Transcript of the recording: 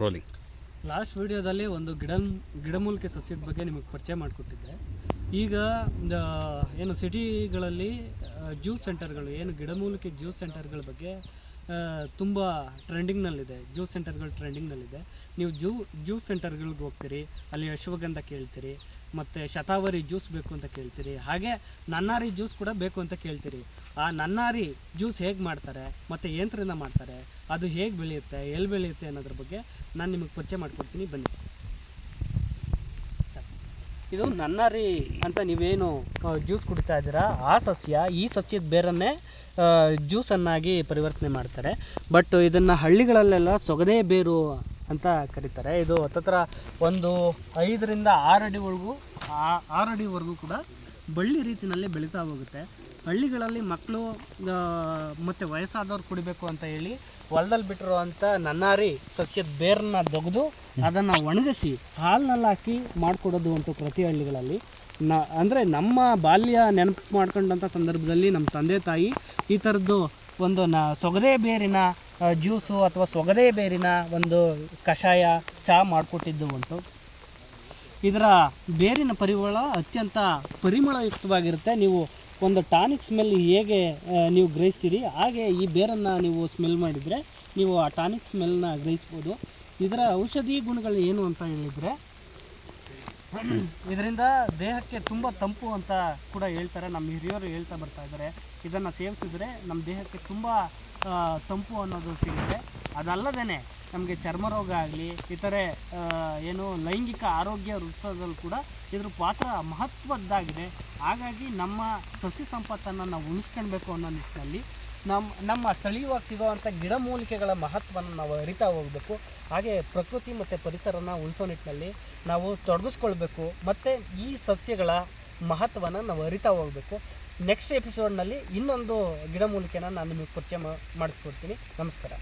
Rolling last ವಿಡಿಯೋದಲ್ಲಿ ಒಂದು ಗಿಡ ಗಿಡಮೂಲಿಕೆ ಸಸ್ಯದ ಬಗ್ಗೆ ನಿಮಗೆ ಪರಿಚಯ ಮಾಡಿಕೊಟ್ಟಿದ್ದೆ. ಈಗ ಏನು ಸಿಟಿಗಳಲ್ಲಿ ಜ್ಯೂಸ್ ಸೆಂಟರ್ಗಳು ಏನು ಗಿಡಮೂಲಿಕೆ ಜ್ಯೂಸ್ ಸೆಂಟರ್ಗಳ ಬಗ್ಗೆ ತುಂಬ ಟ್ರೆಂಡಿಂಗ್ನಲ್ಲಿದೆ ಜ್ಯೂಸ್ ಸೆಂಟರ್ಗಳು ಟ್ರೆಂಡಿಂಗ್ನಲ್ಲಿದೆ ನೀವು ಜ್ಯೂ ಜ್ಯೂಸ್ ಸೆಂಟರ್ಗಳಿಗೆ ಹೋಗ್ತೀರಿ, ಅಲ್ಲಿ ಅಶ್ವಗಂಧ ಕೇಳ್ತೀರಿ ಮತ್ತು ಶತಾವರಿ ಜ್ಯೂಸ್ ಬೇಕು ಅಂತ ಕೇಳ್ತೀರಿ. ಹಾಗೆ ನನ್ನಾರಿ ಜ್ಯೂಸ್ ಕೂಡ ಬೇಕು ಅಂತ ಕೇಳ್ತೀರಿ. ಆ ನನ್ನಾರಿ ಜ್ಯೂಸ್ ಹೇಗೆ ಮಾಡ್ತಾರೆ, ಮತ್ತು ಯಂತ್ರದಿಂದ ಮಾಡ್ತಾರೆ, ಅದು ಹೇಗೆ ಬೆಳೆಯುತ್ತೆ ಎಲ್ಲಿ ಬೆಳೆಯುತ್ತೆ ಅನ್ನೋದ್ರ ಬಗ್ಗೆ ನಾನು ನಿಮಗೆ ಪರಿಚಯ ಮಾಡಿಕೊಡ್ತೀನಿ. ಬನ್ನಿ. ಇದು ನನ್ನಾರಿ ಅಂತ ನೀವೇನು ಜ್ಯೂಸ್ ಕುಡಿತಾ ಇದ್ದೀರಾ? ಆ ಸಸ್ಯ, ಈ ಸಸ್ಯದ ಬೇರನ್ನೇ ಜ್ಯೂಸನ್ನಾಗಿ ಪರಿವರ್ತನೆ ಮಾಡ್ತಾರೆ. ಬಟ್ ಇದನ್ನು ಹಳ್ಳಿಗಳಲ್ಲೆಲ್ಲ ಸೊಗದೇ ಬೇರು ಅಂತ ಕರೀತಾರೆ. ಇದು ಹತ್ತತ್ರ ಒಂದು ಐದರಿಂದ ಆರು ಅಡಿವರೆಗೂ ಆರು ಅಡಿವರೆಗೂ ಕೂಡ ಬಳ್ಳಿ ರೀತಿಯಲ್ಲಿ ಬೆಳೀತಾ ಹೋಗುತ್ತೆ. ಹಳ್ಳಿಗಳಲ್ಲಿ ಮಕ್ಕಳು ಮತ್ತು ವಯಸ್ಸಾದವ್ರು ಕುಡಿಬೇಕು ಅಂತ ಹೇಳಿ ಹೊಲದಲ್ಲಿ ಬಿಟ್ಟಿರುವಂಥ ನನ್ನಾರಿ ಸಸ್ಯದ ಬೇರನ್ನ ತೆಗೆದು ಅದನ್ನು ಒಣಗಿಸಿ ಹಾಲಿನಲ್ಲಿ ಹಾಕಿ ಮಾಡಿಕೊಡೋದು ಉಂಟು ಪ್ರತಿ ಹಳ್ಳಿಗಳಲ್ಲಿ. ನ, ಅಂದರೆ ನಮ್ಮ ಬಾಲ್ಯ ನೆನಪು ಮಾಡ್ಕೊಂಡಂಥ ಸಂದರ್ಭದಲ್ಲಿ ನಮ್ಮ ತಂದೆ ತಾಯಿ ಈ ಥರದ್ದು ಒಂದು ನ, ಸೊಗದೆ ಬೇರಿನ ಜ್ಯೂಸು ಅಥವಾ ಸೊಗದೆ ಬೇರಿನ ಒಂದು ಕಷಾಯ ಚಹಾ ಮಾಡಿಕೊಟ್ಟಿದ್ದು ಉಂಟು. ಇದರ ಬೇರಿನ ಪರಿಮಳ ಅತ್ಯಂತ ಪರಿಮಳಯುಕ್ತವಾಗಿರುತ್ತೆ. ನೀವು ಒಂದು ಟಾನಿಕ್ ಸ್ಮೆಲ್ ಹೇಗೆ ನೀವು ಗ್ರಹಿಸ್ತೀರಿ, ಹಾಗೆ ಈ ಬೇರನ್ನು ನೀವು ಸ್ಮೆಲ್ ಮಾಡಿದರೆ ನೀವು ಆ ಟಾನಿಕ್ ಸ್ಮೆಲ್ನ ಗ್ರಹಿಸ್ಬೋದು. ಇದರ ಔಷಧಿ ಗುಣಗಳು ಏನು ಅಂತ ಹೇಳಿದರೆ, ಇದರಿಂದ ದೇಹಕ್ಕೆ ತುಂಬ ತಂಪು ಅಂತ ಕೂಡ ಹೇಳ್ತಾರೆ. ನಮ್ಮ ಹಿರಿಯರು ಹೇಳ್ತಾ ಬರ್ತಾ ಇದ್ದಾರೆ. ಇದನ್ನು ಸೇವಿಸಿದ್ರೆ ನಮ್ಮ ದೇಹಕ್ಕೆ ತುಂಬ ತಂಪು ಅನ್ನೋದು ಸಿಗುತ್ತೆ. ಅದಲ್ಲದೇ ನಮಗೆ ಚರ್ಮ ರೋಗ ಆಗಲಿ, ಇತರೆ ಏನು ಲೈಂಗಿಕ ಆರೋಗ್ಯ ವೃದ್ಧಿಸೋದ್ರಲ್ಲಿ ಕೂಡ ಇದ್ರ ಪಾತ್ರ ಮಹತ್ವದ್ದಾಗಿದೆ. ಹಾಗಾಗಿ ನಮ್ಮ ಸಸ್ಯ ಸಂಪತ್ತನ್ನು ನಾವು ಉಳಿಸ್ಕೊಳ್ಬೇಕು ಅನ್ನೋ ನಿಟ್ಟಿನಲ್ಲಿ ನಮ್ಮ ನಮ್ಮ ಸ್ಥಳೀಯವಾಗಿ ಸಿಗೋವಂಥ ಗಿಡಮೂಲಿಕೆಗಳ ಮಹತ್ವವನ್ನು ನಾವು ಅರಿತಾ ಹೋಗಬೇಕು. ಹಾಗೆ ಪ್ರಕೃತಿ ಮತ್ತು ಪರಿಸರನ ಉಳಿಸೋ ನಿಟ್ಟಿನಲ್ಲಿ ನಾವು ತೊಡಗಿಸ್ಕೊಳ್ಬೇಕು. ಮತ್ತು ಈ ಸಸ್ಯಗಳ ಮಹತ್ವನ ನಾವು ಅರಿತಾ ಹೋಗಬೇಕು. ನೆಕ್ಸ್ಟ್ ಎಪಿಸೋಡ್ನಲ್ಲಿ ಇನ್ನೊಂದು ಗಿಡಮೂಲಿಕೆನ ನಾನು ನಿಮಗೆ ಪರಿಚಯ ಮಾಡಿಸ್ಕೊಡ್ತೀನಿ. ನಮಸ್ಕಾರ.